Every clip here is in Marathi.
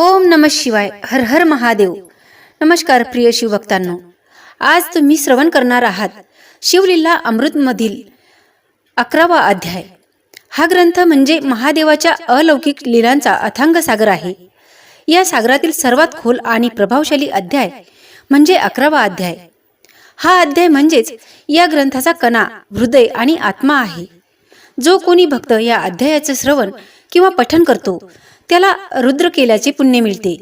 ओम नम शिवाय हर हर महादेव. नमस्कार प्रिय शिवभक्तांनो. आज तुम्ही श्रवण करणार आहात शिवलीला अमृतमधील अकरावा अध्याय. हा ग्रंथ म्हणजे महादेवाच्या अलौकिक लीलांचा अथांग सागर आहे. या सागरातील सर्वात खोल आणि प्रभावशाली अध्याय म्हणजे अकरावा अध्याय. हा अध्याय म्हणजेच या ग्रंथाचा कणा हृदय आणि आत्मा आहे. जो कोणी भक्त या अध्यायाचे श्रवण किंवा पठन करतो त्याला रुद्र केल्याचे पुण्य मिळते.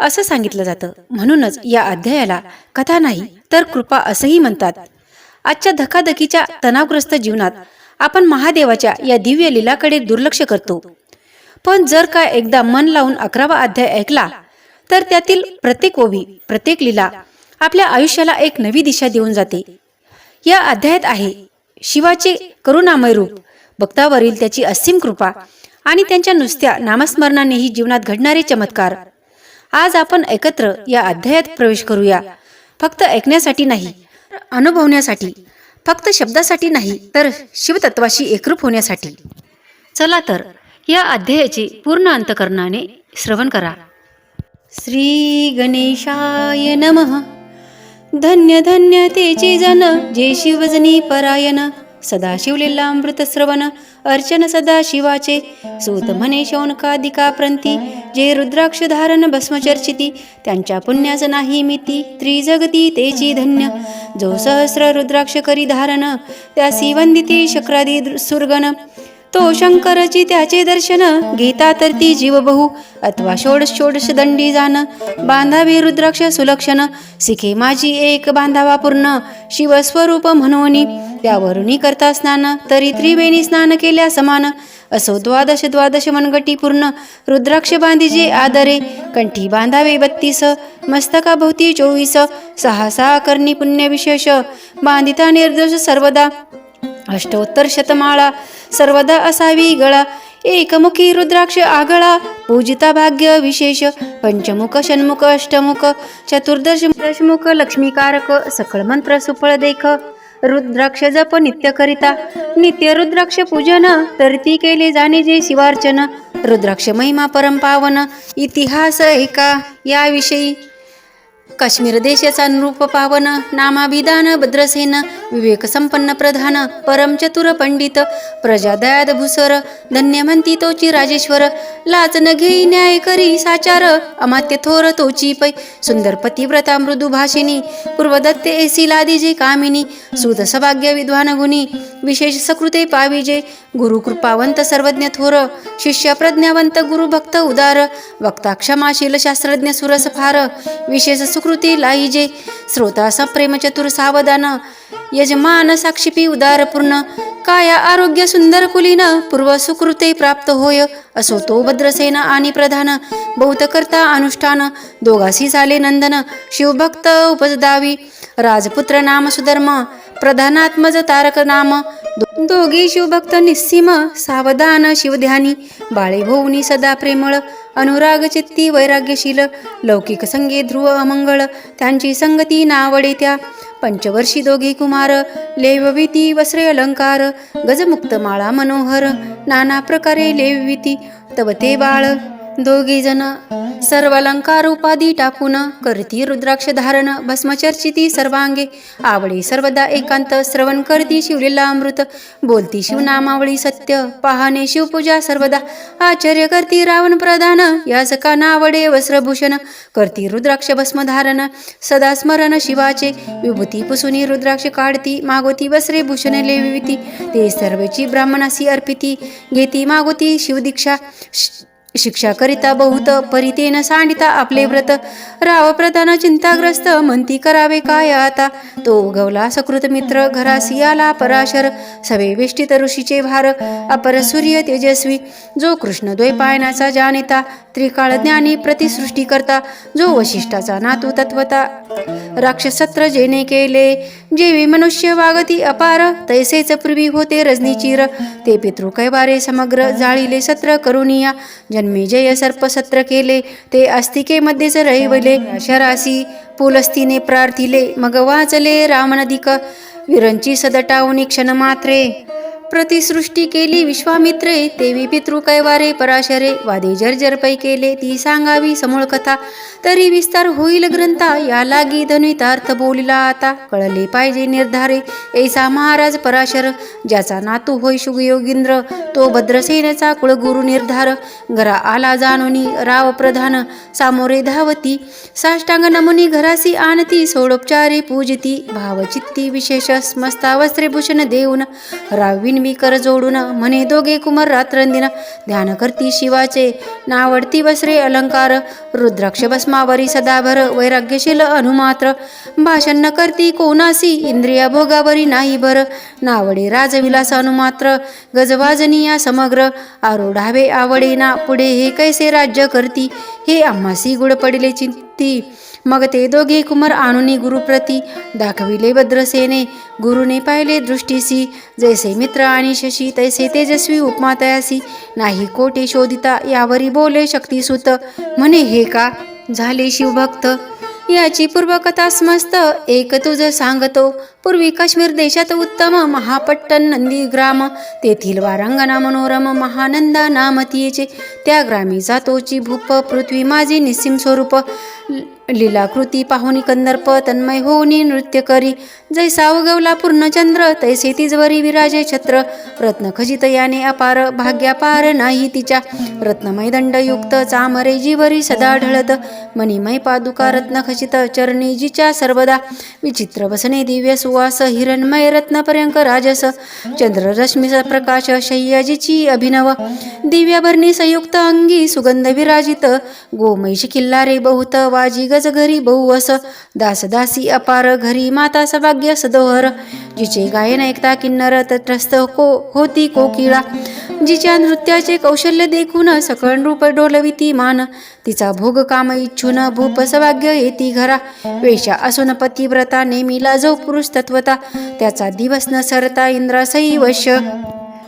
असं सांगितलं जातं. म्हणूनच या अध्यायाला कथा नाही तर कृपा असंही म्हणतात. आजच्या धकाधकीच्या तणावग्रस्त जीवनात आपण महादेवाच्या या दिव्य लीलाकडे दुर्लक्ष करतो. पण जर का एकदा मन लावून अकरावा अध्याय ऐकला तर त्यातील प्रत्येक ओवी प्रत्येक लीला आपल्या आयुष्याला एक नवी दिशा देऊन जाते. या अध्यायात आहे शिवाचे करुणामय रूप भक्तावरील त्याची असीम कृपा आणि त्यांच्या नुसत्या नामस्मरणानेही जीवनात घडणारे चमत्कार. आज आपण एकत्र या अध्यायात प्रवेश करूया. फक्त ऐकण्यासाठी नाही अनुभवण्यासाठी. फक्त शब्दासाठी नाही तर शिवतत्वाशी एकरूप होण्यासाठी. चला तर या अध्यायाचे पूर्ण अंतकरणाने श्रवण करा. श्री गणेशाय नमः. धन्य धन्य तेचे जन जे शिवजनी परायण. सदाशिवलिला अमृत श्रवण अर्चन सदा शिवाचे सूत म्हणे शौनकादिका प्रंती जे रुद्राक्ष धारण भस्मचर्चिती त्यांच्या पुण्यास नाही मिती त्रिजगती तेची धन्य. जो सहस्र रुद्राक्ष करी धारण त्या वंदिती शक्रादी सुरगण तो शंकरची त्याचे दर्शन गीता तर ती जीव बहु अथवा षोडश षोडश दंडी जाण बांधावी रुद्राक्ष सुलक्षण सिखे माझी एक बांधावा पूर्ण शिवस्वरूप म्हणोनी त्यावरुनी करता स्नान तरी त्रिवेणी स्नान केल्या समान असो द्वादश द्वादश मनगटी पूर्ण रुद्राक्ष बांधिजे आदरे कंठी बांधावे बत्तीस मस्तकाभोवती चोवीस सहा सहा करणी पुण्य विशेष बांधिता निर्दोष सर्वदा अष्टोत्तर शतमाळा सर्वदा असावी गळा एकमुखी रुद्राक्ष आगळा पूजिता भाग्य विशेष पंचमुख षण्मुख अष्टमुख चतुर्दश दशमुख लक्ष्मीकारक सकळ मंत्र सुफळ देख रुद्राक्ष जप नित्य करिता नित्य रुद्राक्ष पूजन तर ती केले जाणे जे शिवार्चन रुद्राक्ष महिमा परमपावन इतिहास एका याविषयी काश्मीर देशाचा नृप पावन नामाभिधान भद्रसेन विवेक संपन्न प्रधान परम चतुर पंडित प्रजा दयाद भूसर धन्य म्हणती तोची राजेश्वर लाच न घेई न्याय करी साचार अमात्य थोर तोची पै सुंदर पतिव्रता मृदू भाषिनी पूर्वदत्ते एसी लादिजे कामिनी सुद सभाग्य विद्वान गुणी विशेष सकृते पाविजे गुरु कृपावंत सर्वज्ञ थोर शिष्य प्रज्ञावंत गुरु भक्त उदार वक्ता क्षमाशील शास्त्रज्ञ सुरस फार विशेष सुकृत लाईजे स्रोतासा प्रेमचतुर सावधान यजमान साक्षीपी उदारपूर्ण काया आरोग्य सुंदर कुलीन पूर्व सुकृते प्राप्त होय असो तो भद्रसेन आणि प्रधान बौद्ध करता अनुष्ठान दोघासी झाले नंदन शिवभक्त उपजदावी राजपुत्र नाम सुधर्म प्रधानात्मज तारक नाम दो- दोघी शिवभक्त निस्सीम सावधान शिवध्यानी बाळे भोवनी सदा प्रेमळ अनुराग चित्ती वैराग्यशील लौकिक संगे ध्रुव अमंगळ त्यांची संगती नावडे त्या पंचवर्षी दोघी कुमार लेवविती वस्त्रे अलंकार गजमुक्त माळा मनोहर नाना प्रकारे लेविती तव ते बाळ दोघी जण. सर्वलंकार उपाधी टाकून करती रुद्राक्ष धारण. भस्मचर्चिती सर्वांगे. आवडी सर्वदा एकांत श्रवण करती शिवलीला अमृत. बोलती शिवनामावळी सत्य. पाहणे शिवपूजा सर्वदा. आचार्य करती रावण प्रधान. याचका नावडे वस्त्रभूषण. करती रुद्राक्ष भस्म धारण सदा स्मरण शिवाचे. विभूती पुसुनी रुद्राक्ष काढती. मागोती वस्त्रे भूषणे लेविती. ते सर्वची ब्राह्मणासी अर्पिती. घेती मागोती शिवदीक्षा. शिक्षा करिता बहुत परितेन सांडिता आपले व्रत. राव प्रधान चिंताग्रस्त म्हणती करावे काय आता? तो उगवला सकृत मित्र घरासी आला पराशर. सवे वेष्टित ऋषीचे भार अपर सूर्य तेजस्वी. जो कृष्ण द्वैपायनाचा जाणिता त्रिकाळ ज्ञानी प्रतिसृष्टी करता जो वशिष्ठाचा नातू तत्वता. राक्षसत्र जेने केले जेवी मनुष्य वागती अपार. तैसेच पूर्वी होते रजनीचीर. ते पितृ कैवारे समग्र जाळीले सत्र करुनिया. जन्मी. जय सर्प सत्र केले ते अस्तिकेमध्येच रहिवले शरासी पुलस्तीने प्रार्थिले. मग वाचले रामनदिक विरंची सदटावनी क्षण मात्रे प्रतिसृष्टी केली. विश्वामित्रे देवी पितृ कैवारे पराशरे वादे जर्जर पै केले ती सांगावी समूळ कथा. तरी विस्तार होईल ग्रंथा या लागी धनुतार्थ बोलिला आता. कळले पाहिजे निर्धारे ऐसा महाराज पराशर ज्याचा नातू होय शुगयोगींद्र तो भद्रसेनेचा कुळगुरु निर्धार. घरा आला जाणोनी राव प्रधान सामोरे धावती. साष्टांग नमुनी घरासी आणती सोडोपचारे पूजती. भावचित्ती विशेष स्मस्ता वस्त्रे भूषण देऊन मी कर जोडून म्हणे दोघे कुमार रात्रंदिन ध्यान करती शिवाचे. नावडती वस्त्रे अलंकार रुद्राक्ष भस्मावरी सदाभर वैराग्यशील अनुमात्र. भाषण न करती कोणासी इंद्रिया भोगावरी नाही भर नावडे राजविलास अनुमात्र गजवाजनीया समग्र. आरोढावे आवडेना पुढे हे कैसे राज्य करती? हे आम्हासी गुड पडले चिंती. मग ते दोघे कुमार आणुनी गुरुप्रती दाखविले भद्रसेने. गुरुने पाहिले दृष्टीसी जैसे मित्र आणि शशी तैसे तेजस्वी उपमा तयासी. नाही कोटे शोधिता यावरी बोले शक्तिसुत. म्हणे हे का? झाले शिवभक्त. याची पूर्वकथा समस्त. एक तुझ सांगतो. पूर्वी काश्मीर देशात उत्तम महापट्टण नंदीग्राम. तेथील वारांगणा मनोरम महानंदा नामतीयेचे त्या ग्रामी जातोची भूप पृथ्वी माझी निस्सीम स्वरूप. लीलाकृती पाहुनी कंदर्प तन्मय होऊनी नृत्य करी. जैसा उगवला पूर्णचंद्र तैसे तिजवरी विराजे छत्र. रत्न खजित याने अपार भाग्यापार नाही तिच्या रत्नमय दंडयुक्त चामरे जीवरी सदा ढळत. मणिमय पादुका रत्न खचित चरणी जिच्या सर्वदा. विचित्र बसणे दिव्य सुवास हिरणमय रत्नपर्यंक राजस. चंद्र प्रकाश शय्याजीची अभिनव. दिव्याभरणी संयुक्त अंगी सुगंध विराजित. गोमैशी किल्लारे बहुत वाजी गज घरी बहुवस दासदासी अपार घरी माता सभाग्य सदोहर. जिचे गायन ऐकता किन्नर तटस्थ को होती कोकिळा. जिच्या नृत्याचे कौशल्य देखून सकळ रूप डोलविती मान. तिचा भोग काम इच्छून भूप सभाग्य येती घरा. वेशा असून पतिव्रता नेमीला जो पुरुष तत्वता. त्याचा दिवस न सरता इंद्रासही वश.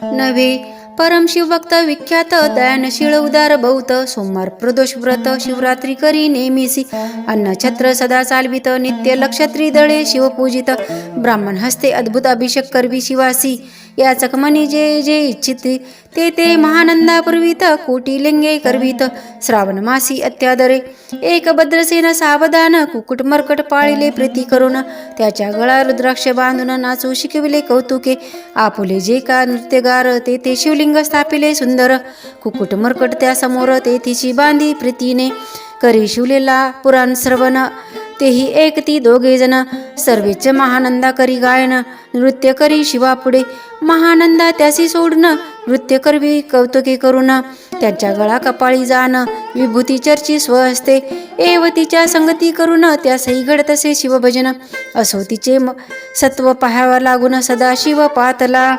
नव्हे परम शिवभक्त विख्यात दयानशीळ उदार बहुत सोमवार प्रदोष व्रत शिवरात्री करी नेमिसी अन्न छत्र सदा चालवित नित्य लक्षत्री दळे शिवपूजित ब्राह्मण हस्ते अद्भुत अभिषेक करवी शिवासी. या चकमनी जे जे इच्छिते ते ते महानंदापूर्वीत कोटी लिंगे करवीत श्रावण मासी अत्यादरे. एक भद्रसेन सावधान कुकुट मरकट पाळिले प्रीती करून त्याच्या गळा रुद्राक्ष बांधून नाचू शिकविले कौतुके. आपुले जे का नृत्यगार ते ते शिवलिंग स्थापिले सुंदर. कुकुट मरकट त्यासमोर तेथीची बांधी प्रीतीने करी शिवलेला पुराण श्रवण. तेही एक ती दोघे जण सर्वेच महानंदा करी गायन नृत्य करी शिवापुढे. महानंदा त्यासी सोडणं नृत्य करवी कौतुके करून. त्यांच्या गळा कपाळी जाण विभूती चर्ची असते एव तिच्या संगती करून त्यासही घडतसे शिवभजन. असो तिचे म- सत्व पाहावा लागून सदा शिव पातला.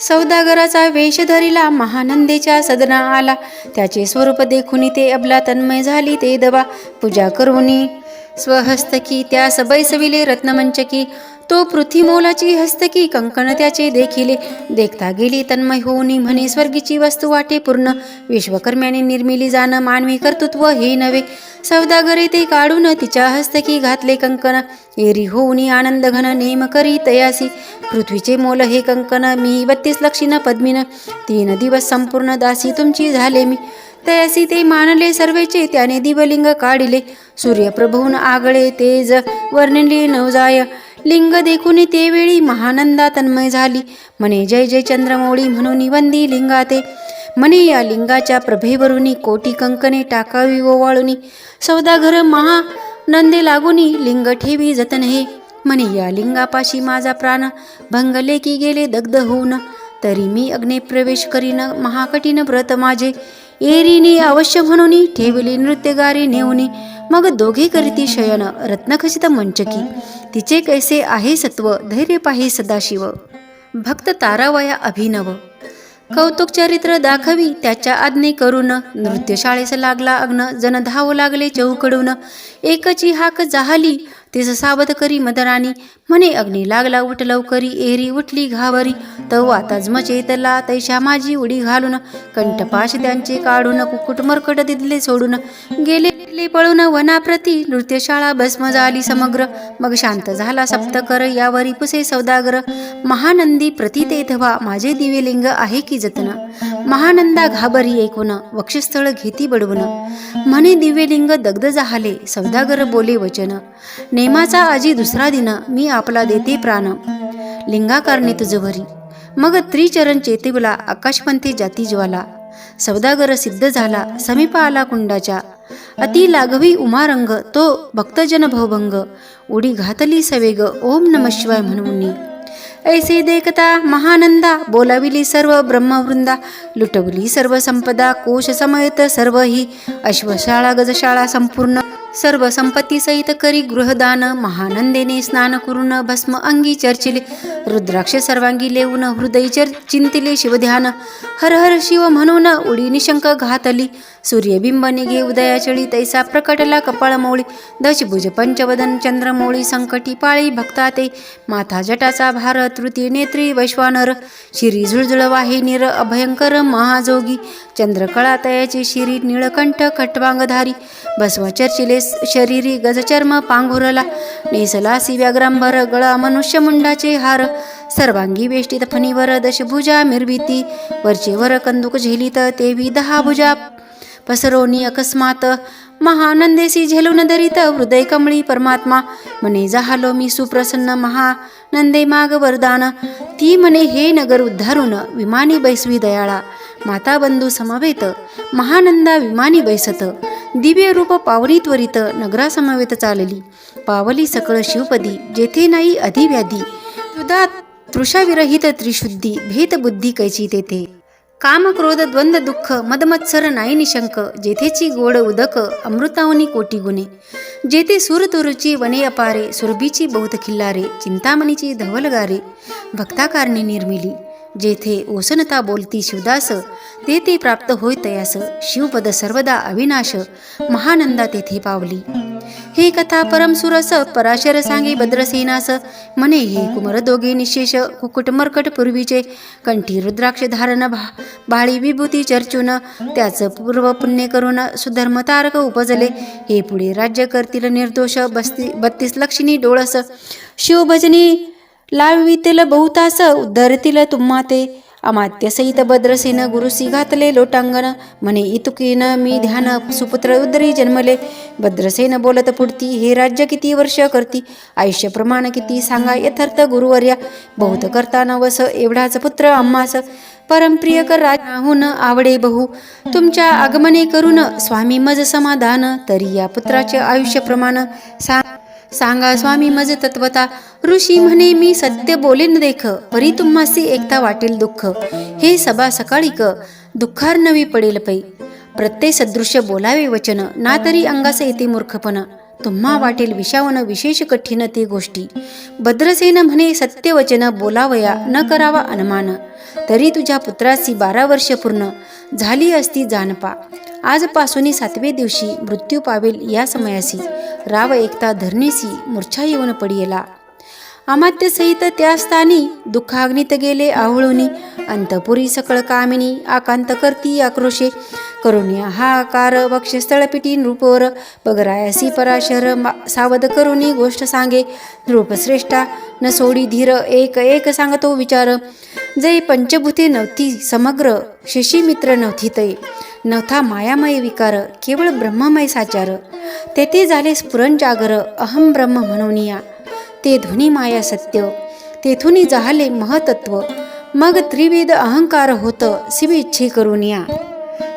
सौदागराचा वेश धरिला महानंदेच्या सदना आला. त्याचे स्वरूप देखुनी ते अबला तन्मय झाली ते दबा पूजा करुनी स्वहस्तकी त्या सबैसविले रत्नमंचकी. तो पृथ्वी मोलाची हस्तकी कंकण त्याचे देखिले देखता गेली. तन्मय होऊनी म्हणे स्वर्गीची वस्तू वाटे पूर्ण. विश्वकर्म्याने निर्मिली जाणं मानवी कर्तृत्व हे नव्हे. सौदागरे ते काढून तिच्या हस्तकी घातले कंकण. एरी होऊनी आनंद घन नेम करी तयासी पृथ्वीचे मोल हे कंकण. मी बत्तीस लक्षीन पद्मीन. तीन दिवस संपूर्ण दासी तुमची झाले मी. तयासी ते मानले सर्वेचे. त्याने दिवलिंग काढिले. सूर्यप्रभून आगळे तेज वर्णिले नवजाय. लिंग देखून ते वेळी महानंदा तन्मय झाली. म्हणे जय जय चंद्रमौळी म्हणून वंदी लिंगाते. म्हणे या लिंगाच्या प्रभेवरुनी कोटी कंकणे टाकावी ओवाळुनी सौदाघर महा नंदे लागुनी लिंग ठेवी जतन हे. म्हणे या लिंगापाशी माझा प्राण. भंगले की गेले दग्ध होऊन. तरी मी अग्ने प्रवेश करीन महाकठीण व्रत माझे. एरीने अवश्य म्हणून ठेवली नृत्यगारी नेऊनी मग दोघे करीती शयन रत्नखचित मंचकी. तिचे कैसे आहे सत्व धैर्य पाहि सदाशिव. भक्त तारावया अभिनव. कौतुक चरित्र दाखवी त्याच्या आज्ञे करून नृत्यशाळेस लागला अग्न जन धावू लागले चौकडून. एकची हाक जाहली तिस सावध करी मदरानी म्हणे अग्नी लागला उठ लवकरी एरी उठली घावरी तव आता चेतला तैशा माझी उडी घालून कंठपाश त्यांचे काढून कुकुट मरकट दिदले सोडून. गेले ले पळून वनाप्रती नृत्यशाळा भस्म झाली समग्र. मग शांत झाला सप्तकर यावरी पुसे सौदागर. महानंदी प्रती तेथवा माझे दिव्यलिंग आहे की जतन. महानंदा घाबरी ऐकून वक्षस्थळ घेती बडवून. म्हणे दिव्यलिंग दग्ध झाले सौदागर बोले वचन. नेमाचा आजी दुसरा दिन मी आपला देते प्राण. लिंगाकारणे तुझवरी मग त्रिचरण चेतेवला आकाशपंथी जाती ज्वाला. सौदागर सिद्ध झाला समीप आला कुंडाच्या. अति लाघवी उमारंग तो भक्तजन भवभंग. उडी घातली सवेग ओम नम शिवाय म्हणून ऐसे देखता महानंदा बोलाविली सर्व ब्रह्मवृंदा. लुटवली सर्व संपदा कोश समेत सर्व ही. अश्वशाळा गजशाळा संपूर्ण. सर्व संपत्ती सहित करी गृहदान महानंदेने स्नान करून भस्म अंगी चर्चिले रुद्राक्ष सर्वांगी लेऊन हृदय चर चिंतिले शिवध्यान. हर हर शिव म्हणून उडी निशंक घातली. सूर्यबिंब निघे उदयाचळी तैसा प्रकटला कपाळमौळी दशभुज पंचवदन चंद्रमौळी संकटी पाळी भक्ता ते माथा जटाचा भार तृतीय नेत्री वैश्वानर. शिरी झुळझुळ वाहिनीर अभयंकर महाजोगी. चंद्रकळा तयाची शिरी निळकंठ खटवांगधारी भस्म चर्चिले शरीरी गजचर्म पांघुरला नेसलासी सिव्याग्रांभर गळा मनुष्य मुंडाचे हार. सर्वांगी वेष्टीत फणीवर दशभुजा मिरभीती वरचेवर कंदुक झेलित तेवी दहा भुजा. पसरोनी अकस्मात महानंदेसी झेलून धरित हृदय कमळी परमात्मा मने जाहलो मी सुप्रसन्न महानंदे माग वरदान. ती म्हणे हे नगर उद्धारून विमानी बैसवी दयाळा. माताबंधू समवेत महानंदा विमानी बैसत. दिव्य रूप पावनी त्वरित नगरासमवेत चालली. पावली सकळ शिवपदी जेथे नाही अधिव्याधी. तुदा तृषाविरहित त्रिशुद्धी भेदबुद्धी कैची तेथे. काम क्रोध द्वंद्व दुःख मदमत्सर नाही निशंक जेथेची गोड उदक अमृतावनी कोटी गुणे. जेथे सुरतुरुची वने अपारे सुरभीची बहुत खिल्लारे चिंतामणीची धवलगारे. भक्ताकारणी निर्मिली. जेथे ओसनता बोलती शिवदास ते ते प्राप्त होय तयास शिवपद सर्वदा अविनाश महानंदा तेथे पावली. हे कथा परमसुरस पराशर सांगे भद्रसेनास म्हणे हे कुमर दोघे निशेष कुकुटमर्कट पूर्वीचे कंठी रुद्राक्ष धारण भा बाळी विभूती चर्चून त्याच पूर्व पुण्य करून सुधर्म तारक उपजले. हे पुढे राज्य करतील निर्दोष बस्ती बत्तीस लक्षणी डोळस शिवभजनी लावितील बहुतास उद्धरतील तुम्हा ते अमात्यसहित भद्रसेन गुरुसी घातले लोटांगण म्हणे इतुकीन मी ध्यान सुपुत्र उदरी जन्मले भद्रसेन बोलत पुढती हे राज्य किती वर्ष करती आयुष्य प्रमाण किती सांगा यथार्थ गुरुवर्या बहुत करता नवस एवढाच पुत्र आम्हास परमप्रिय कर राहून आवडे बहु तुमच्या आगमने करून स्वामी मज समाधान तरी या पुत्राचे आयुष्य प्रमाण सांग सांगा स्वामी मज तत्वता. ऋषी म्हणे मी सत्य बोलेन देख परी तुम्हासी एकता वाटेल दुःख. हे सभा सकाळी क दुःखार नवी पडेल पै. प्रत्यय सदृश्य बोलावे वचन ना तरी अंगास येते मूर्खपण. तुम्हा वाटेल विषावन विशेष कठीण ते गोष्टी. भद्रसेन म्हणे सत्य वचन बोलावया न करावा अनुमान. तरी तुझ्या पुत्रासी बारा वर्ष पूर्ण. झाली असती जानपा आजपासून सातवे दिवशी मृत्यू पावेल या समयासी. राव एकता धरणीसी मूर्छा येऊन पडियला. अमात्य सहित त्या स्थानी दुःखाग्नित गेले आहुळुनी अंतपुरी सकळ कामिनी आकांत करती आक्रोशे. करुणी हाकार आकार पिटी नृपोर. पगरायसी पराशर मा- सावध करुणी गोष्ट सांगे. नृपश्रेष्ठा न सोडी धीर एक एक सांगतो विचार. जय पंचभूते नव्हती समग्र शशी मित्र नव्हती तै नव्हता मायामय विकार केवळ ब्रह्ममय साचार. तेथे झाले स्फुरण जागर अहम ब्रह्म म्हणून या ते ध्वनी माया सत्य तेथून जाहले महतत्व. मग त्रिवेद अहंकार होत शिवेच्छे करून या.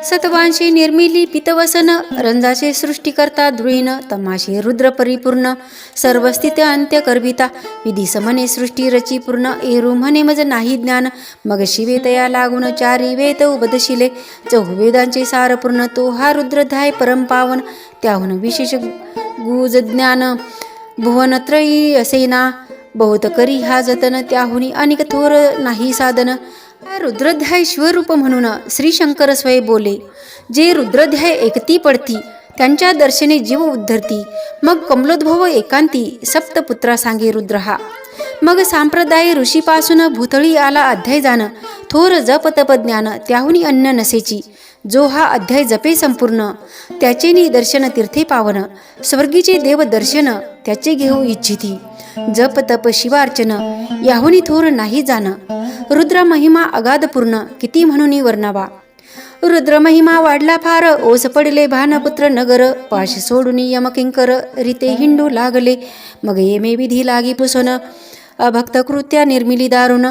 सतवांशी निर्मिली पितवसन रंजाचे सृष्टीकर्ता धृळीन तमाशे रुद्र परिपूर्ण सर्व स्थित अंत्य करविता विधी समने सृष्टी रची पूर्ण एरू म्हणे मज नाही ज्ञान. मग शिवे तया लागून चारी वेद उपदशिले चहुवेदांचे सार पूर्ण तो हा रुद्रधाय परमपावन त्याहून विशेष गुज ज्ञान भुवनत्रयी असेना बहुत करी हा जतन त्याहुनी अनेक थोर नाही साधन. रुद्रध्याय शिवरूप म्हणून श्री शंकर स्वय बोले जे रुद्रध्याय एकती पडती त्यांच्या दर्शने जीव उद्धरती. मग कमलोद्भव एकांती सप्तपुत्रा सांगे रुद्र हा मग सांप्रदाय ऋषीपासून भूतळी आला अध्याय जाण थोर जप तप ज्ञान त्याहुनी अन्न नसेची. जो हा अध्याय जपे संपूर्ण त्याचे निदर्शन तीर्थे पावन. स्वर्गीचे देव दर्शन त्याचे घेऊ इच्छिती. जप तप शिवार्चन याहुनी थोर नाही जाण. रुद्र महिमा अगाध पूर्ण किती म्हणून वर्णावा. रुद्र महिमा वाढला फार ओस पडले भानपुत्र नगर. पाश सोडून यमकिंकर रिते हिंडू लागले. मग येमे विधी लागी पुसन. अभक्त कृत्या निर्मिली दारुण.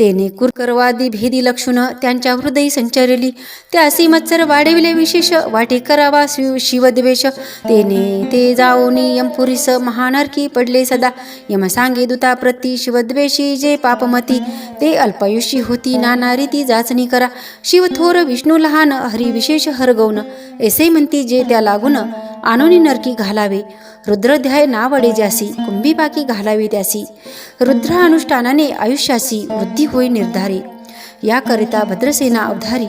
तेने कुरकरवादी भेदी लक्षुण त्यांच्या हृदय संचरली. त्यासी मत्सर वाढविले विशेष. वाटे करावा शिव शिवद्वेष. तेने ते जाऊन यमपुरीस महानरकी पडले सदा. यम सांगे दुता प्रती शिवद्वेषी जे पापमती. ते अल्पायुषी होती नाना रीती जाचणी करा. शिव थोर विष्णू लहान हरी विशेष हरगवण ऐसे म्हणती जे त्या लागून आणोनी नरकी घालावे. रुद्रध्याय नावडे ज्यासी कुंभीपाकी घालावी त्यासी. रुद्र अनुष्ठानाने आयुष्यासी वृद्धी होई निर्धारी. याकरिता भद्रसेना अवधारी.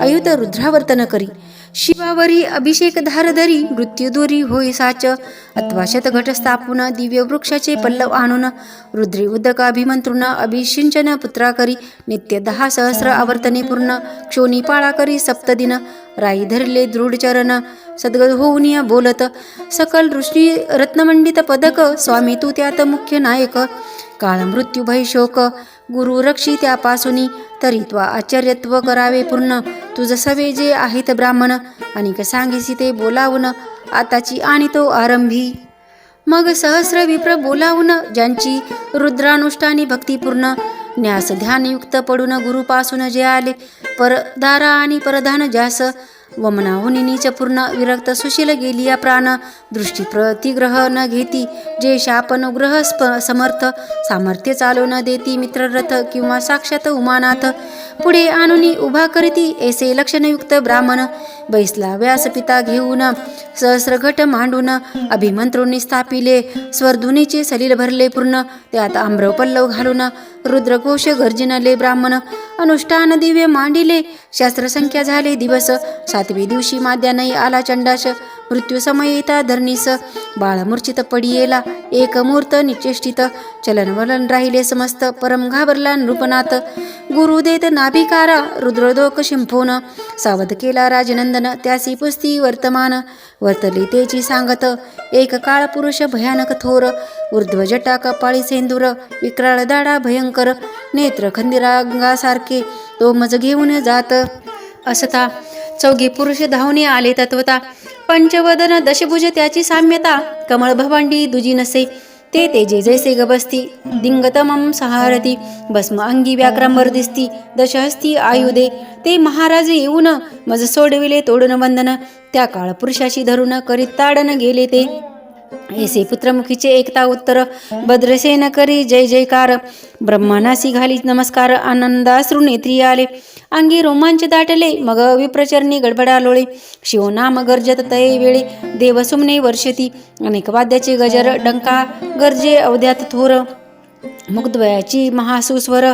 अयुत रुद्रावर्तन करी. शिवावरी अभिषेक धारधरी मृत्यूदुरी होय साच. अथवा शतघट स्थापून दिव्य वृक्षाचे पल्लव आणून रुद्री उदक अभिमंत्रुन अभिषिंचन पुत्रा करी. नित्य दहा सहस्र आवर्तने पूर्ण. क्षोणी पाळा करी सप्तदिन. राई धरले दृढ सद्गद होऊन या बोलत सकल ऋषी रत्नमंडित पदक स्वामी तू त्यात मुख्य नायक. काळ मृत्यू भय शोक गुरु रक्षी त्यापासून. तरी त्वा आचार्यत्व करावे पूर्ण. तुझ सवे जे आहेत ब्राह्मण अनिक सांगिसी ते बोलावून आताची आणि तो आरंभी. मग सहस्र विप्र बोलावून ज्यांची रुद्रानुष्ठानी भक्तिपूर्ण. न्यास ध्यानयुक्त पडून गुरुपासून जे आले परदारा आणि परधान ज्यास. वमनाहुनी नीच पूर्ण विरक्त सुशील गेली या प्राण. दृष्टी प्रतिग्रह न घेती जे शापनुग्रह स्प समर्थ सामर्थ्य चालू न देती मित्ररथ किंवा साक्षात उमानाथ. पुढे आणूनी उभा करीती ऐसे लक्षणयुक्त ब्राह्मण बैसला व्यासपिता घेऊन सहस्रघट मांडून अभिमंत्रोनी स्थापिले स्वरधुनीचे सलील भरले पूर्ण त्यात आम्र पल्लव घालून रुद्रघोष गर्जिनले ब्राह्मण अनुष्ठान दिव्य मांडिले शास्त्रसंख्या झाले दिवस सातवे दिवशी माद्यानई आला चंडाश मृत्यूसमय येता धरणीस बाळमूर्छित पडियेला एकमूर्त निचेष्टित चलनवलन राहिले समस्त परम घाबरला नृपनाथ गुरु देत नाभिकारा रुद्रदोक शिंफोन सावध केला राजनंदन त्यासी पुस्ती वर्तमान. वर्तली तेची सांगत एक काळ पुरुष भयानक थोर ऊर्ध्व जटा कपाळी सेंदूर विक्राळ दाडा भयंकर नेत्र खंदिरांगासारखे तो मज घेऊन जात. असता चौघे पुरुष धावणे आले तत्वता. पंचवदन दशभुज त्याची साम्यता. कमळ भवांडी दुजी नसे. ते ते जे जैसे गबस्ती दिंगतमम सहारती भस्म अंगी व्याक्रांबर दिसती दशहस्ती आयुधे। ते महाराज येऊन मज सोडविले तोडून वंदन त्या काळ पुरुषाशी धरून करीत ताडन गेले ते। ऐसे पुत्रमुखीचे एकता उत्तर. भद्रसेन करी जय जयकार. ब्रह्मानासी घाली नमस्कार. आनंदाश्रू नेत्री आले. अंगी रोमांच दाटले मग विप्रचरणी गडबडा लोळे. शिवनाम गर्जत तये वेळे देवसुमने वर्षती. अनेक वाद्याचे गजर डंका गर्जे अवध्यात थोर. मुग्धवयाची महासुस्वर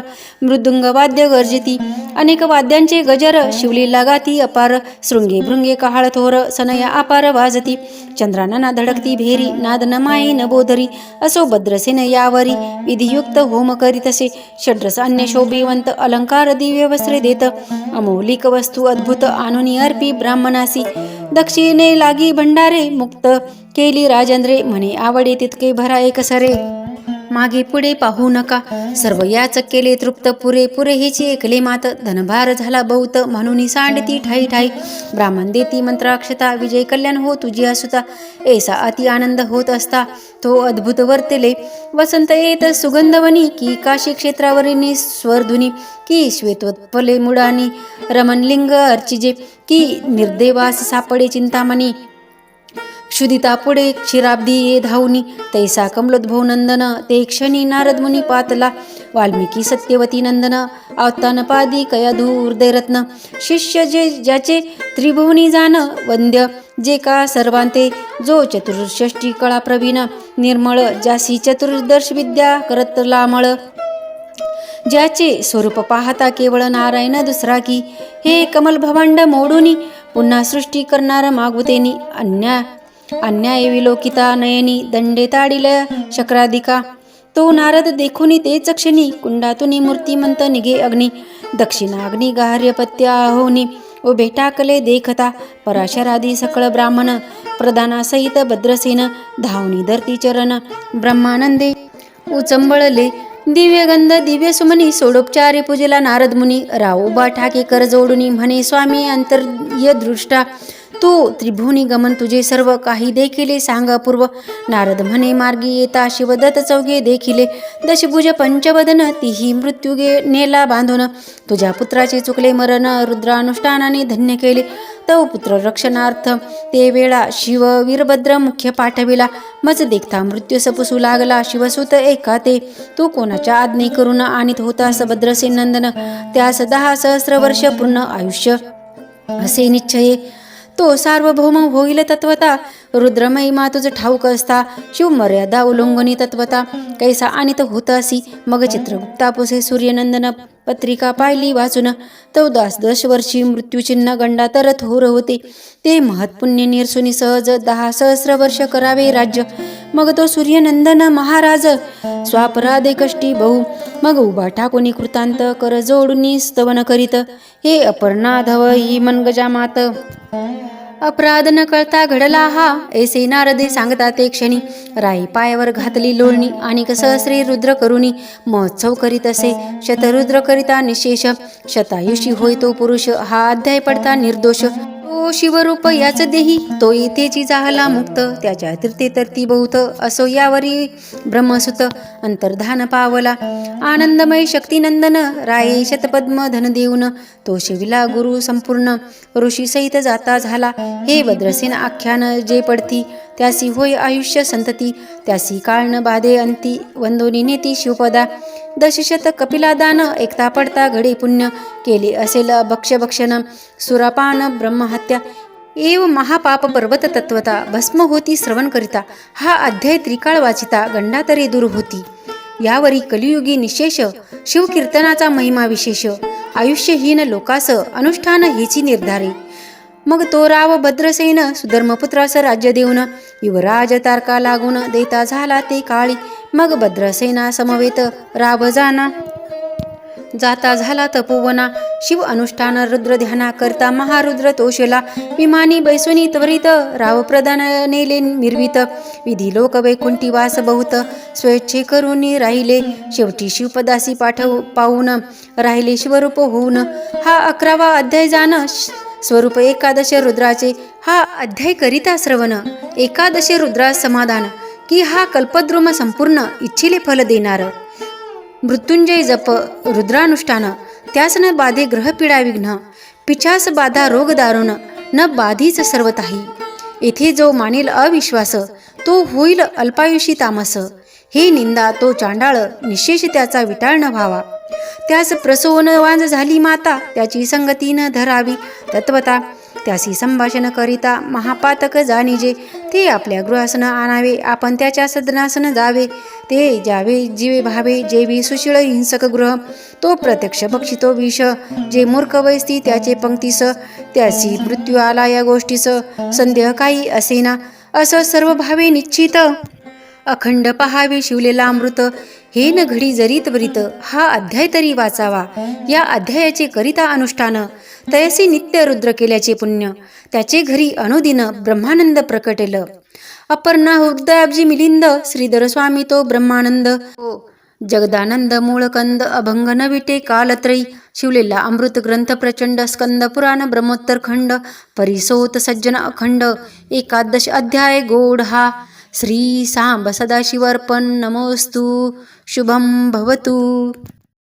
मृदुंग वाद्य गर्जती. अनेक वाद्यांचे गजर शिवलीला गाती. अपार शृंगे भृंगे कहाळ थोर सनया अपार वाजती. चंद्राना धडकती भेरी नाद न माये न बोधरी. असो भद्रसेन यावरी विधियुक्त होम करीतसे. षड्रस अन्य शोभिवंत अलंकार दिव्य वस्त्रे देत. अमौलिक वस्तू अद्भुत आणुनी अर्पी ब्राह्मणासी. दक्षिणे लागी भंडारे मुक्त. केली राजेंद्रे म्हणे आवडे तितके भरा एक सरे. मागे पुढे पाहू नका. सर्व याच केले तृप्त पुरे पुरे हिची एकले मात. धनभार झाला बहुत म्हणून सांडती ठाई ठाई. ब्राह्मण देती मंत्राक्षता विजय कल्याण हो तुझी असुता ऐसा अति आनंद होत असता तो अद्भुत वर्तेले. वसंत येत सुगंधवनी की काशी क्षेत्रावरील स्वरधुनी की श्वेतोत्पले मुडानी. रमणलिंग अर्चिजे की निर्देवास सापडे चिंतामणी. क्षुदिता पुढे क्षीराब्दी ये धावनी तैसा कमलोद्भव नंदन ते क्षणी नारद मुनी पातला वाल्मिकी सत्यवती नंदन अवतान पादी कयाधू हृदयरत्न शिष्य जे ज्याचे त्रिभुवनी जाण वंद्य जे का सर्वांते जो चतुर्षष्टी कळा प्रवीण निर्मळ ज्यासी चतुर्दर्श विद्या करत लामळ. ज्याचे स्वरूप पाहता केवळ नारायण दुसरा की हे कमल भवांड मोडूनी पुन्हा सृष्टी करणार मागुतेनी अन्या अन्याय विलोकिता नयनी दंडे ताडिल शक्राधिका तो नारद देखुनी तेच क्षणी कुंडातून मूर्तिमंत निघे अग्नी दक्षिणाग्नी गार्य पत्य आहोनी उभे टाकले देखता पराशरादी सकळ ब्राह्मण प्रधानासहित भद्रसेन धावणी धरती चरण ब्रह्मानंदे उचंबळले दिव्यगंध दिव्य सुमनी सोडोपचारे पूजेला नारद मुनी राव उभा ठाके कर जोडुनी म्हणे स्वामी अंतर्य दृष्टा तू त्रिभुवनी गमन तुझे सर्व काही देखिले सांग पूर्व नारद म्हणे मार्गी येता शिवदत्त चौघे देखिले. दशभुज पंचवदन तीही मृत्युगे नेला बांधून. तुझ्या पुत्राचे चुकले मरण रुद्रानुष्ठानाने धन्य केले. तव पुत्र रक्षणार्थ ते वेळा शिव वीरभद्र मुख्य पाठविला. मज देखता मृत्यू सपुसू लागला शिवसुत एका ते तू कोणाच्या आज्ञे करून आणित होता सभद्रसे नंदन? त्यास दहा सहस्र वर्ष पूर्ण आयुष्य. असे निश्चये तो सार्वभौम होईल तत्वता. रुद्रमहिमा तुझ ठाऊक असता. शिवमर्यादा उल्लंघनी तत्वता. कैसा आणि होत असी मग चित्रगुप्तापुसे सूर्यनंदन पत्रिका पाहिली वाचून. चौदास दश वर्षी मृत्यूचिन्ह गंडा तर होर होते. ते महत्पुण्य निरसुनी सहज दहा सहस्र वर्ष करावे राज्य. मग तो सूर्यनंदन महाराज. स्वापराधे कष्टी बहु. मग उभा टाकुनी कृतांत कर जोडुनी स्तवन करीत. हे अपर्णाधव ही मनगजा मात अपराध न कळता घडला हा ऐसे नारदे सांगता ते क्षणी. राई पायावर घातली लोळणी आणि सहस्री रुद्र करुणी महोत्सव करीत असे. शतरुद्र करिता निशेष. शतायुषी होय तो पुरुष. हा अध्याय पडता निर्दोष. तो शिवरूप याच देही. तो येथेची जाहला मुक्त त्याच्या तीर्थे तरती बहुत. असो यावरी ब्रह्मसुत अंतर्धान पावला. आनंदमय शक्तिनंदन राये शतपद्म धन देऊन. तो शिविला गुरु संपूर्ण ऋषी सहित जाता झाला. हे वद्रसेन आख्यान जे पडती त्यासी होय आयुष्य संतती. त्यासी काळन बाधे अंती वंदोनी नेती शिवपदा. दशशत कपिलादान एकता पडता घडे पुण्य. केले असेल भक्ष भक्षण सुरापान ब्रह्महत्या. एव महापाप पर्वत तत्वता भस्म होती श्रवण करिता हा अध्याय त्रिकाळ वाचिता गंडातरे दूर होती. यावरी कलियुगी निशेष शिवकीर्तनाचा महिमा विशेष आयुष्यहीन लोकास अनुष्ठान हेची निर्धारे. मग तो राव भद्रसेन सुधर्मपुत्रास राज्य देऊन युवराज तारका लागून देता झाला ते काळी. मग भद्रसेना समवेत राव जाना. जाता झाला तपोवना. शिव अनुष्ठान रुद्र ध्याना करता महारुद्र तोषला. विमानी बैसुनी त्वरित राव प्रदान नेले मिरवित विधी लोक वैकुंठी वास बहुत. स्वेच्छे करून राहिले. शेवटी शिवपदासी पाठव पाहून राहिले शिवरूप होऊन. हा अकरावा अध्याय जाण. स्वरूप एकादश रुद्राचे. हा अध्याय करिता श्रवण. एकादश रुद्रा समाधान. की हा कल्पद्रुम संपूर्ण. इच्छिले फल देणार. मृत्युंजय जप रुद्रानुष्ठान त्यास न बाधे ग्रहपीडा विघ्न पिछास बाधा रोग दारुण न बाधीच सर्वताही. येथे जो मानेल अविश्वास तो होईल अल्पायुषी तामस. हे निंदा तो चांडाळ निशेष त्याचा विटाळण व्हावा. त्यास प्रसोन वांज झाली माता त्याची संगती न धरावी तत्वता त्याशी संभाषण करिता महापातक जाणीजे ते आपल्या गृहासन आणावे आपण त्याच्या सदनासन जावे. ते जावे जीवे भावे जेवी सुशीळ हिंसक गृह तो प्रत्यक्ष बक्षितो विष. जे मूर्ख वैस्ती त्याचे पंक्तीस त्यासी मृत्यू आला या गोष्टीस संदेह काही असेना असं सर्व भावे निश्चित. अखंड पहावे शिवलेला अमृत हे न घडी जरीत वरीत हा अध्याय तरी वाचावा. या अध्यायाचे करिता अनुष्ठान तयसी नित्य रुद्र केल्याचे पुण्य. त्याचे घरी अनुदिन ब्रह्मानंद प्रकटेल. अपर्णा हृदयाब्जी मिलिंद श्रीधर स्वामी तो ब्रह्मानंद. जगदानंद मूळकंद अभंग न विटे कालत्रयी शिवलेला अमृत ग्रंथ प्रचंड स्कंद पुराण ब्रह्मोत्तर खंड परिसोत सज्जन अखंड एकादश अध्याय गोड हा. श्री सांब सदाशिवर्पण नमोस्तु शुभम भवतु.